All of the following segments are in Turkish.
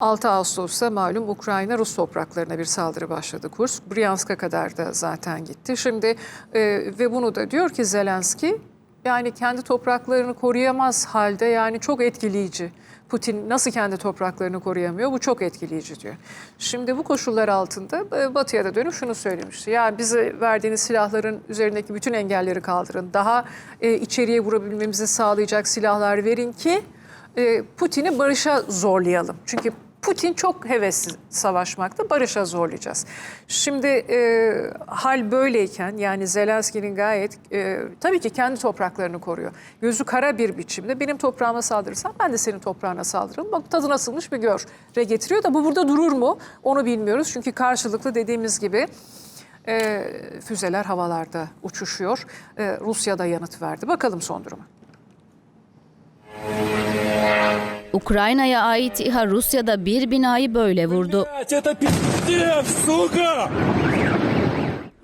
6 Ağustos'ta malum Ukrayna Rus topraklarına bir saldırı başladı Kursk. Bryansk'a kadar da zaten gitti. Şimdi e, ve bunu da diyor ki Zelenski yani kendi topraklarını koruyamaz halde yani çok etkileyici. Putin nasıl kendi topraklarını koruyamıyor? Bu çok etkileyici diyor. Şimdi bu koşullar altında e, Batı'ya da dönüp şunu söylemişti. Ya bize verdiğiniz silahların üzerindeki bütün engelleri kaldırın. Daha e, içeriye vurabilmemizi sağlayacak silahlar verin ki e, Putin'i barışa zorlayalım. Çünkü Putin çok hevesli savaşmakta, barışa zorlayacağız. Şimdi e, hal böyleyken yani Zelenski'nin gayet e, tabii ki kendi topraklarını koruyor. Gözü kara bir biçimde benim toprağıma saldırırsan ben de senin toprağına saldırırım. Bak tadı nasılmış bir gör. Re getiriyor da bu burada durur mu onu bilmiyoruz. Çünkü karşılıklı dediğimiz gibi e, füzeler havalarda uçuşuyor. E, Rusya da yanıt verdi. Bakalım son duruma. Ukrayna'ya ait İHA Rusya'da bir binayı böyle vurdu.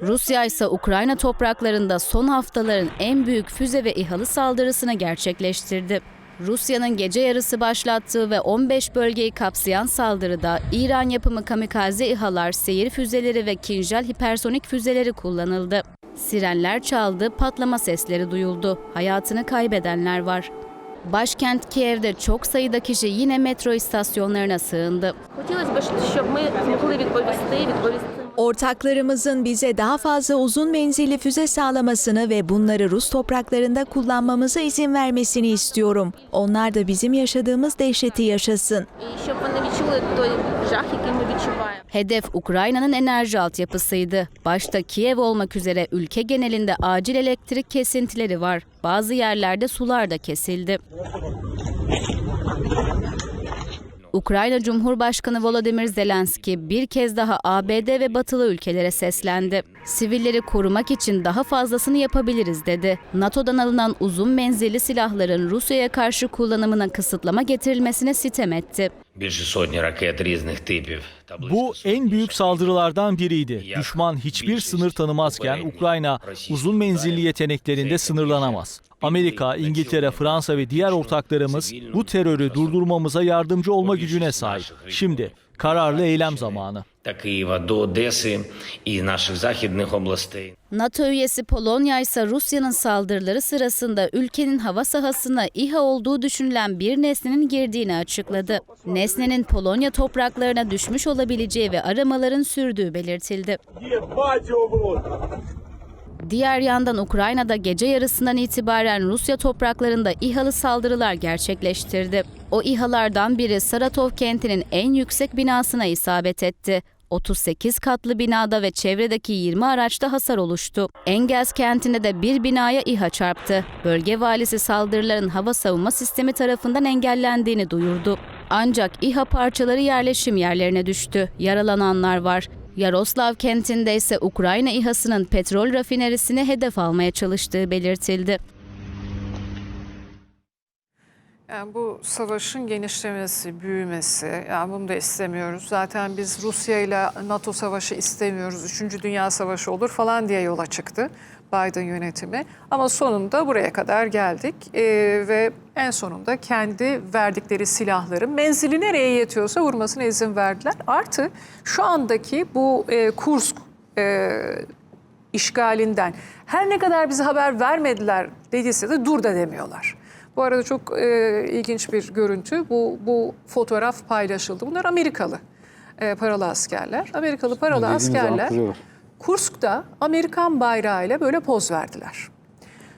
Rusya ise Ukrayna topraklarında son haftaların en büyük füze ve İHA'lı saldırısını gerçekleştirdi. Rusya'nın gece yarısı başlattığı ve 15 bölgeyi kapsayan saldırıda İran yapımı kamikaze İHA'lar, seyir füzeleri ve kinjal hipersonik füzeleri kullanıldı. Sirenler çaldı, patlama sesleri duyuldu. Hayatını kaybedenler var. Başkent Kiev'de çok sayıda kişi yine metro istasyonlarına sığındı. Ortaklarımızın bize daha fazla uzun menzilli füze sağlamasını ve bunları Rus topraklarında kullanmamıza izin vermesini istiyorum. Onlar da bizim yaşadığımız dehşeti yaşasın. Hedef Ukrayna'nın enerji altyapısıydı. Başta Kiev olmak üzere ülke genelinde acil elektrik kesintileri var. Bazı yerlerde sular da kesildi. Ukrayna Cumhurbaşkanı Volodymyr Zelenski bir kez daha ABD ve batılı ülkelere seslendi. Sivilleri korumak için daha fazlasını yapabiliriz dedi. NATO'dan alınan uzun menzilli silahların Rusya'ya karşı kullanımına kısıtlama getirilmesine sitem etti. Bu en büyük saldırılardan biriydi. Düşman hiçbir sınır tanımazken Ukrayna uzun menzilli yeteneklerinde sınırlanamaz. Amerika, İngiltere, Fransa ve diğer ortaklarımız bu terörü durdurmamıza yardımcı olma gücüne sahip. Şimdi kararlı eylem zamanı Та Києва до Одеси і наших західних областей. NATO üyesi Polonya ise Rusya'nın saldırıları sırasında ülkenin hava sahasına İHA olduğu düşünülen bir nesnenin girdiğini açıkladı. Nesnenin Polonya topraklarına düşmüş olabileceği ve aramaların sürdüğü belirtildi. Ебать его в рот! Diğer yandan Ukrayna'da gece yarısından itibaren Rusya topraklarında İHA'lı saldırılar gerçekleştirdi. O İHA'lardan biri Saratov kentinin en yüksek binasına isabet etti. 38 katlı binada ve çevredeki 20 araçta hasar oluştu. Engels kentinde de bir binaya İHA çarptı. Bölge valisi saldırıların hava savunma sistemi tarafından engellendiğini duyurdu. Ancak İHA parçaları yerleşim yerlerine düştü. Yaralananlar var. Yaroslav kentinde ise Ukrayna İHA'sının petrol rafinerisini hedef almaya çalıştığı belirtildi. Yani bu savaşın genişlemesi, büyümesi, yani bunu da istemiyoruz. Zaten biz Rusya ile NATO savaşı istemiyoruz, Üçüncü Dünya Savaşı olur falan diye yola çıktı Biden yönetimi. Ama sonunda buraya kadar geldik Ee, ve en sonunda kendi verdikleri silahların menzili nereye yetiyorsa vurmasına izin verdiler. Artı şu andaki bu e, Kursk e, işgalinden her ne kadar bize haber vermediler dediyse de dur da demiyorlar. Bu arada çok e, ilginç bir görüntü. Bu, bu fotoğraf paylaşıldı. Bunlar Amerikalı e, paralı askerler. Amerikalı paralı askerler Kursk'ta Amerikan bayrağıyla böyle poz verdiler.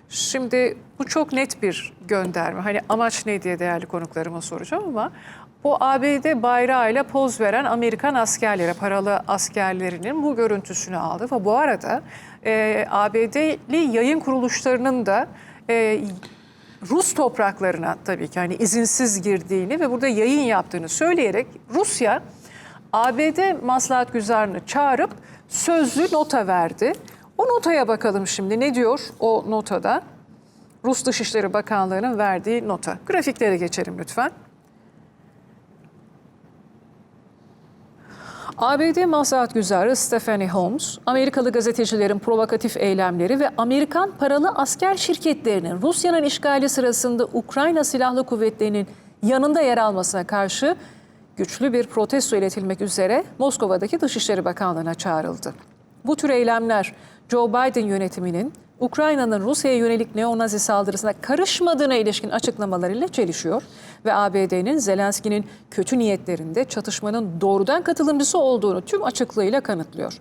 Şimdi bu çok net bir gönderme. Hani amaç ne diye değerli konuklarıma soracağım ama o ABD bayrağıyla poz veren Amerikan askerlere, paralı askerlerinin bu görüntüsünü aldı. Ve bu arada e, ABD'li yayın kuruluşlarının da e, Rus topraklarına tabii ki hani izinsiz girdiğini ve burada yayın yaptığını söyleyerek Rusya ABD maslahat güzarını çağırıp sözlü nota verdi. O notaya bakalım şimdi ne diyor o notada? Rus Dışişleri Bakanlığı'nın verdiği nota. Grafiklere geçelim lütfen. ABD Maslahat Güzarı Stephanie Holmes, Amerikalı gazetecilerin provokatif eylemleri ve Amerikan paralı asker şirketlerinin Rusya'nın işgali sırasında Ukrayna Silahlı Kuvvetleri'nin yanında yer almasına karşı güçlü bir protesto iletilmek üzere Moskova'daki Dışişleri Bakanlığı'na çağrıldı. Bu tür eylemler Joe Biden yönetiminin Ukrayna'nın Rusya'ya yönelik neonazi saldırısına karışmadığına ilişkin açıklamalarıyla çelişiyor ve ABD'nin Zelenski'nin kötü niyetlerinde çatışmanın doğrudan katılımcısı olduğunu tüm açıklığıyla kanıtlıyor.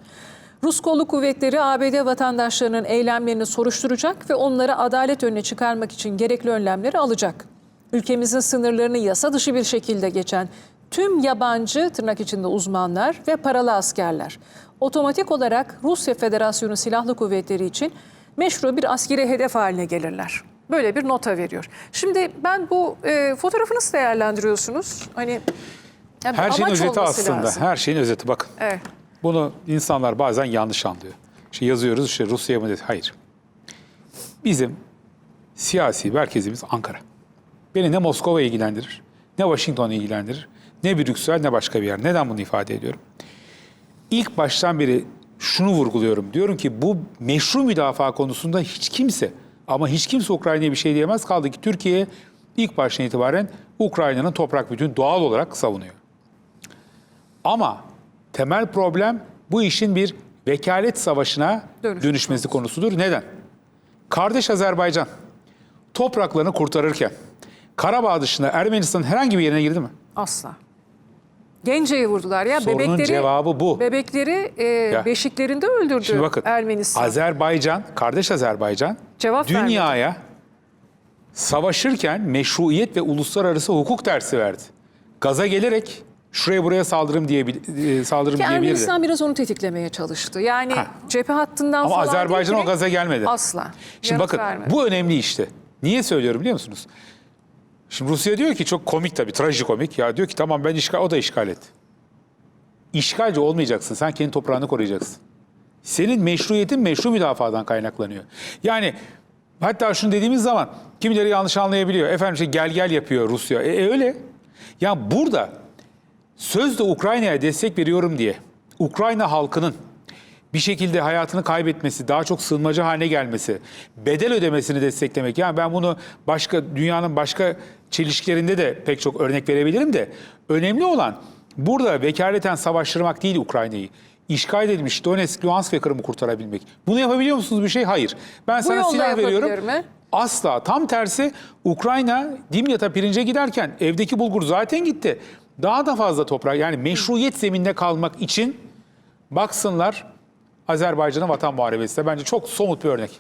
Rus kolluk kuvvetleri ABD vatandaşlarının eylemlerini soruşturacak ve onları adalet önüne çıkarmak için gerekli önlemleri alacak. Ülkemizin sınırlarını yasa dışı bir şekilde geçen tüm yabancı tırnak içinde uzmanlar ve paralı askerler otomatik olarak Rusya Federasyonu Silahlı Kuvvetleri için meşru bir askeri hedef haline gelirler. Böyle bir nota veriyor. Şimdi ben bu e, fotoğrafı nasıl değerlendiriyorsunuz? Hani yani Her şeyin özeti aslında. lazım. Her şeyin özeti bakın. Evet. Bunu insanlar bazen yanlış anlıyor. İşte yazıyoruz işte Rusya mı dedi. Hayır. Bizim siyasi merkezimiz Ankara. Beni ne Moskova ilgilendirir, ne Washington ilgilendirir, ne Brüksel ne başka bir yer. Neden bunu ifade ediyorum? İlk baştan beri şunu vurguluyorum. Diyorum ki bu meşru müdafaa konusunda hiç kimse ama hiç kimse Ukrayna'ya bir şey diyemez. Kaldı ki Türkiye ilk baştan itibaren Ukrayna'nın toprak bütünü doğal olarak savunuyor. Ama temel problem bu işin bir vekalet savaşına Dönüşmüş dönüşmesi konusudur. Neden? Kardeş Azerbaycan topraklarını kurtarırken Karabağ dışında Ermenistan'ın herhangi bir yerine girdi mi? Asla. Gence'yi vurdular ya. Sorunun bebekleri, cevabı bu. Bebekleri e, Ya. beşiklerinde öldürdü Şimdi bakın Ermenistan. Azerbaycan, kardeş Azerbaycan Cevap vermedi. dünyaya savaşırken meşruiyet ve uluslararası hukuk dersi verdi. Gaza gelerek şuraya buraya saldırım diye e, saldırım Ki diyebilirdi. Ermenistan biraz onu tetiklemeye çalıştı. Yani Ha. cephe hattından Ama falan Azerbaycan o gaza gelmedi. Asla. Şimdi Yanıt bakın vermedi. bu önemli işte. Niye söylüyorum biliyor musunuz? Şimdi Rusya diyor ki çok komik tabii, trajikomik. Ya diyor ki tamam ben işgal, o da işgal etti. İşgalci olmayacaksın. Sen kendi toprağını koruyacaksın. Senin meşruiyetin meşru müdafadan kaynaklanıyor. Yani hatta şunu dediğimiz zaman kimileri yanlış anlayabiliyor. Efendim işte gel gel yapıyor Rusya. E, e, öyle. Ya burada sözde Ukrayna'ya destek veriyorum diye Ukrayna halkının bir şekilde hayatını kaybetmesi, daha çok sığınmacı haline gelmesi, bedel ödemesini desteklemek. Yani ben bunu başka dünyanın başka çelişkilerinde de pek çok örnek verebilirim de önemli olan burada vekaleten savaştırmak değil Ukrayna'yı. İşgal edilmiş Donetsk, Luhansk ve Kırım'ı kurtarabilmek. Bunu yapabiliyor musunuz bir şey? Hayır. Ben sana yolda silah veriyorum. mi? Asla. Tam tersi Ukrayna Dimyat'a pirince giderken evdeki bulgur zaten gitti. Daha da fazla toprak yani meşruiyet zeminde kalmak için baksınlar Azerbaycan'ın vatan muharebesine. Bence çok somut bir örnek.